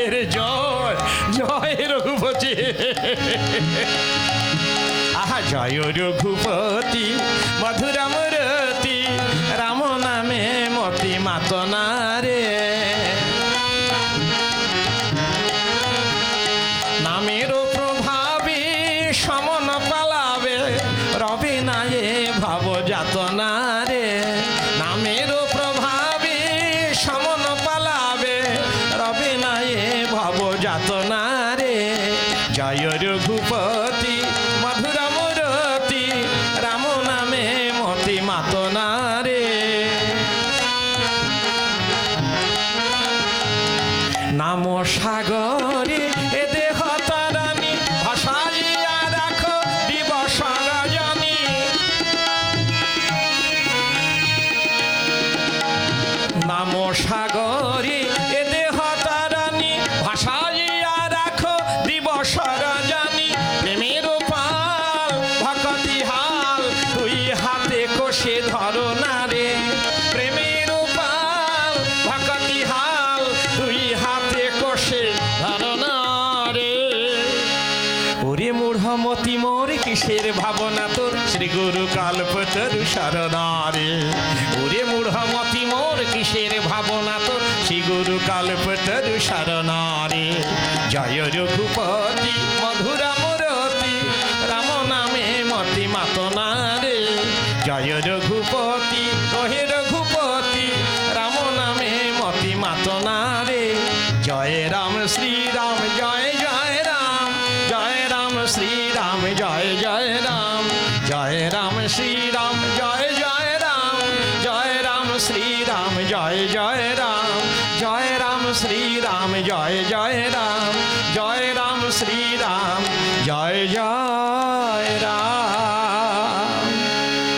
এর জয় জয় রঘুপতি। আহা, জয় রঘুপতি, মধুরাম রতি, রাম নামে মতি মাতনা রে। নামের প্রভাবে সমন পালাবে, রবে না ভাব যাতনা যাতনা রে জয় রঘুপতি মধুরাম রতি রাম নামে মতি মাতনা রে নাম সাগরে, এ দেহ তারানি, ভাসাইয়া রাখো কষে ধরো না রে। প্রেমের পাল ভকতি হাল তুই হাতে কষে ধরো না রে। ওরে মূঢ়মতি মোর কিসের ভাবনা তোর? শ্রী গুরু কালপতরু শরণারে ওরে মূঢ়মতি মোর কিসের ভাবনা তোর? শ্রী গুরু কালপতরু শরণারে জয় রঘুপতি মধুরা জয় রঘুপতি কহে রঘুপতি রাম নামে মতি মাতনারে জয় রাম শ্রী রাম জয় জয় রাম জয় রাম শ্রী রাম জয় জয় রাম জয় রাম শ্রী রাম জয় জয় রাম জয় রাম শ্রী রাম জয় জয় রাম জয় রাম শ্রী রাম জয় জয় রাম জয় রাম শ্রী রাম জয় জয় রাম